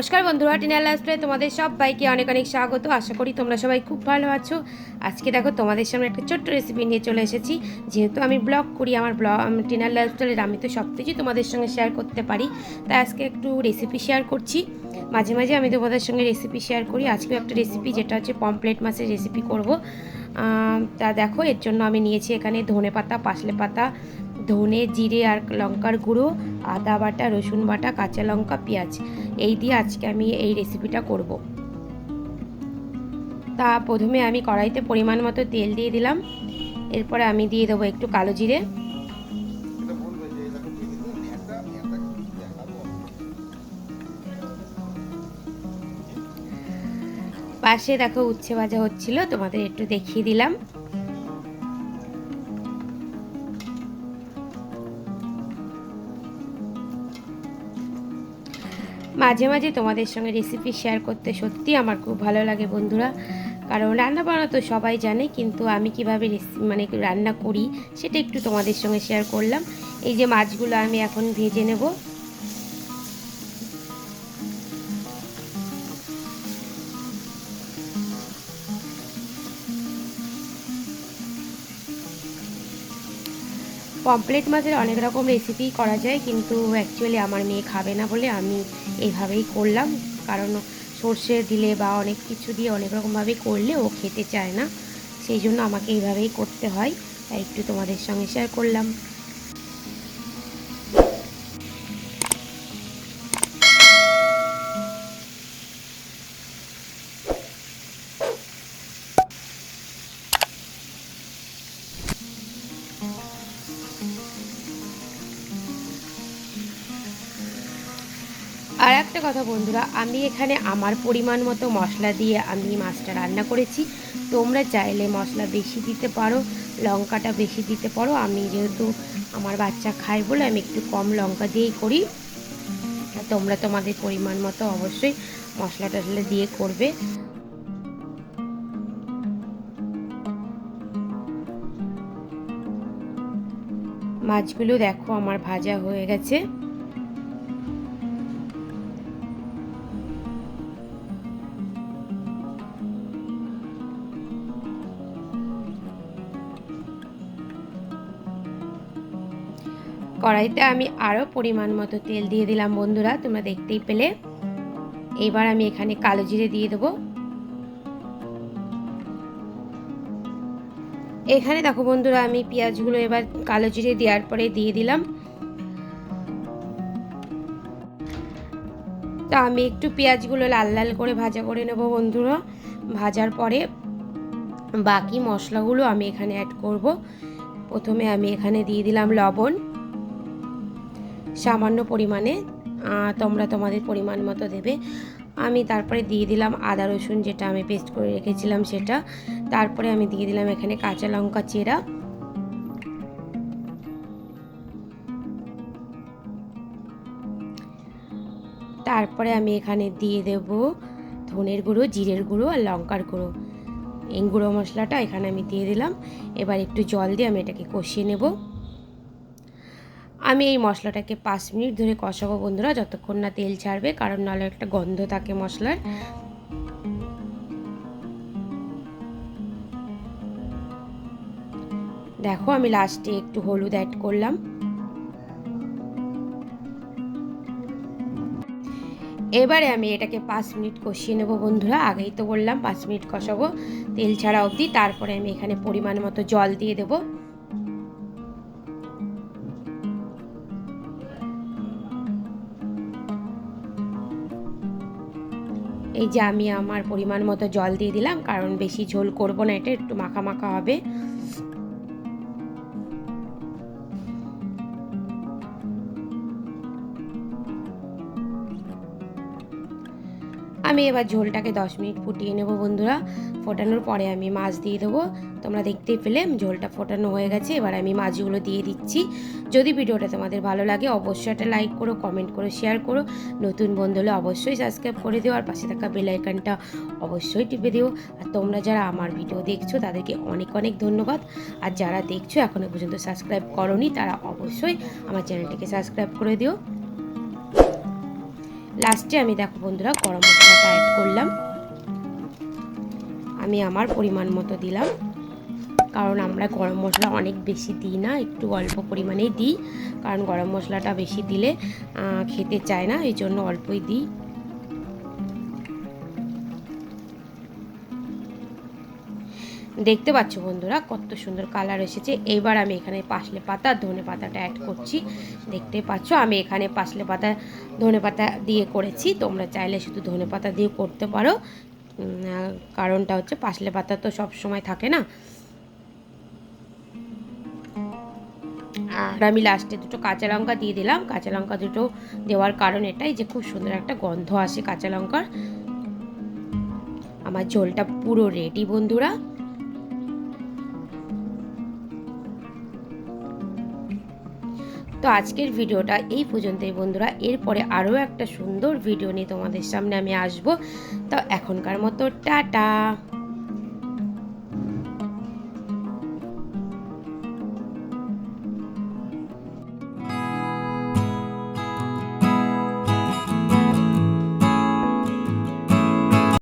নমস্কার বন্ধুরা টিনার লাইফস্টাইলে তোমাদের সবাইকে অনেক অনেক স্বাগত। আশা করি তোমরা সবাই খুব ভালো আছো। আজকে দেখো তোমাদের সামনে একটা ছোট্ট রেসিপি নিয়ে চলে এসেছি। যেহেতু আমি ব্লগ করি, আমার ব্লগ টিনার লাইফস্টাইলের আমি তো সব কিছুই তোমাদের সঙ্গে শেয়ার করতে পারি। তাই আজকে একটু রেসিপি শেয়ার করছি। মাঝে মাঝে আমি তোমাদের সঙ্গে রেসিপি শেয়ার করি। আজকেও একটা রেসিপি যেটা হচ্ছে পমপ্লেট মাছের রেসিপি করব। তা দেখো, এর জন্য আমি নিয়েছি এখানে ধনে পাতা পাশলে পাতা ধনে, জিরে আর লঙ্কার গুঁড়ো। আদা বাটা, রসুন বাটা, কাঁচা লঙ্কা, পেঁয়াজ। এই দিয়ে আজকে আমি এই রেসিপিটা করব। তা প্রথমে আমি কড়াইতে পরিমাণ মতো তেল দিয়ে দিলাম। এরপরে আমি দিয়ে দেবো একটু কালো জিরে। পাশে দেখো উচ্ছে ভাজা হচ্ছিল, তোমাদের একটু দেখিয়ে দিলাম। মাঝে মাঝে তোমাদের সঙ্গে রেসিপি শেয়ার করতে সত্যি আমার খুব ভালো লাগে বন্ধুরা। কারণ রান্না বান্না তো সবাই জানে, কিন্তু আমি কীভাবে মানে রান্না করি সেটা একটু তোমাদের সঙ্গে শেয়ার করলাম। এই যে মাছগুলো আমি এখন ভেজে নেব। পমপ্লেট মাছের অনেক রকম রেসিপি করা যায়, কিন্তু অ্যাকচুয়ালি আমার মেয়ে খাবে না বলে আমি এইভাবেই করলাম। কারণ সর্ষে দিলে বা অনেক কিছু দিয়ে অনেক রকমভাবে করলে ও খেতে চায় না। সেই জন্য আমাকে এইভাবেই করতে হয়। তাই একটু তোমাদের সঙ্গে শেয়ার করলাম। আর একটা কথা বন্ধুরা, আমি এখানে আমার পরিমাণ মতো মশলা দিয়ে আমি মাছটা রান্না করেছি। তোমরা চাইলে মশলা বেশি দিতে পারো, লঙ্কাটা বেশি দিতে পারো। আমি যেহেতু আমার বাচ্চা খায় বলে আমি একটু কম লঙ্কা দিয়েই করি। তোমরা তোমাদের পরিমাণ মতো অবশ্যই মশলা টশলা দিয়ে করবে। মাছগুলো দেখো, আমার ভাজা হয়ে গেছে। কড়াইতে আমি আরও পরিমাণ মতো তেল দিয়ে দিলাম বন্ধুরা, তোমরা দেখতেই পেলে। এবার আমি এখানে কালো জিরে দিয়ে দেবো। এখানে দেখো বন্ধুরা, আমি পেঁয়াজগুলো এবার কালো জিরে দেওয়ার পরে দিয়ে দিলাম। তা আমি একটু পেঁয়াজগুলো লাল লাল করে ভাজা করে নেব বন্ধুরা। ভাজার পরে বাকি মশলাগুলো আমি এখানে অ্যাড করব। প্রথমে আমি এখানে দিয়ে দিলাম লবণ। সামান্য পরিমাণে তোমরা তোমাদের পরিমাণ মতো দেবে। আমি তারপরে দিয়ে দিলাম আদা, রসুন, যেটা আমি পেস্ট করে রেখেছিলাম সেটা। তারপরে আমি দিয়ে দিলাম এখানে কাঁচা লঙ্কা চেরা। তারপরে আমি এখানে দিয়ে দেব ধনের গুঁড়ো, জিরের গুঁড়ো আর লঙ্কার গুঁড়ো। এই গুঁড়ো মশলাটা এখানে আমি দিয়ে দিলাম। এবার একটু জল দিয়ে আমি এটাকে কষিয়ে নেব। আমি এই মশলাটাকে পাঁচ মিনিট ধরে কষাবো বন্ধুরা, যতক্ষণ না তেল ছাড়বে, কারণ নাহলে একটা গন্ধ থাকে মশলার। দেখো, আমি লাস্টে একটু হলুদ অ্যাড করলাম। এবারে আমি এটাকে পাঁচ মিনিট কষিয়ে নেব বন্ধুরা, আগেই তো বললাম পাঁচ মিনিট কষাবো তেল ছাড়া অবধি। তারপরে আমি এখানে পরিমাণ মতো জল দিয়ে দেবো। এই যে আমি আমার পরিমাণ মতো জল দিয়ে দিলাম, কারণ বেশি ঝোল করব না, এটা একটু মাখা মাখা হবে। আমি এবার ঝোলটাকে দশ মিনিট ফুটিয়ে নেব বন্ধুরা। ফোটানোর পরে আমি মাছ দিয়ে দেবো। তোমরা দেখতেই পেলে ঝোলটা ফোটানো হয়ে গেছে। এবার আমি মাছগুলো দিয়ে দিচ্ছি। যদি ভিডিওটা তোমাদের ভালো লাগে, অবশ্যই একটা লাইক করো কমেন্ট করো শেয়ার করো। নতুন বন্ধু হলে অবশ্যই সাবস্ক্রাইব করে দিও আর পাশে থাকা বেলাইকানটা অবশ্যই টিপে দিও। আর তোমরা যারা আমার ভিডিও দেখছ, তাদেরকে অনেক অনেক ধন্যবাদ। আর যারা দেখছ এখনও পর্যন্ত সাবস্ক্রাইব করনি, তারা অবশ্যই আমার চ্যানেলটিকে সাবস্ক্রাইব করে দিও। লাস্টে আমি দেখো বন্ধুরা, গরম মশলাটা অ্যাড করলাম। আমি আমার পরিমাণ মতো দিলাম। কারণ আমরা গরম মশলা অনেক বেশি দিই না, একটু অল্প পরিমাণেই দিই। কারণ গরম মশলাটা বেশি দিলে খেতে চায় না, এই জন্য অল্পই দিই। দেখতে পাচ্ছ বন্ধুরা, কত সুন্দর কালার এসেছে। এইবার আমি এখানে পাশলে পাতা, ধনে পাতাটা অ্যাড করছি। দেখতে পাচ্ছ, আমি এখানে পাশলে পাতা, ধনে পাতা দিয়ে করেছি। তোমরা চাইলে শুধু ধনে পাতা দিয়ে করতে পারো। কারণটা হচ্ছে পাশলে পাতা তো সব সময় থাকে না। আর আমি লাস্টে দুটো কাঁচা লঙ্কা দিয়ে দিলাম। কাঁচা লঙ্কা দুটো দেওয়ার কারণ এটাই যে খুব সুন্দর একটা গন্ধ আসে কাঁচা লঙ্কার। আমার ঝোলটা পুরো রেডি বন্ধুরা। তো আজকের ভিডিওটা এই পর্যন্তই বন্ধুরা। এরপরে আরও একটা সুন্দর ভিডিও নিয়ে তোমাদের সামনে আমি আসব। তো এখনকার মতো, টাটা!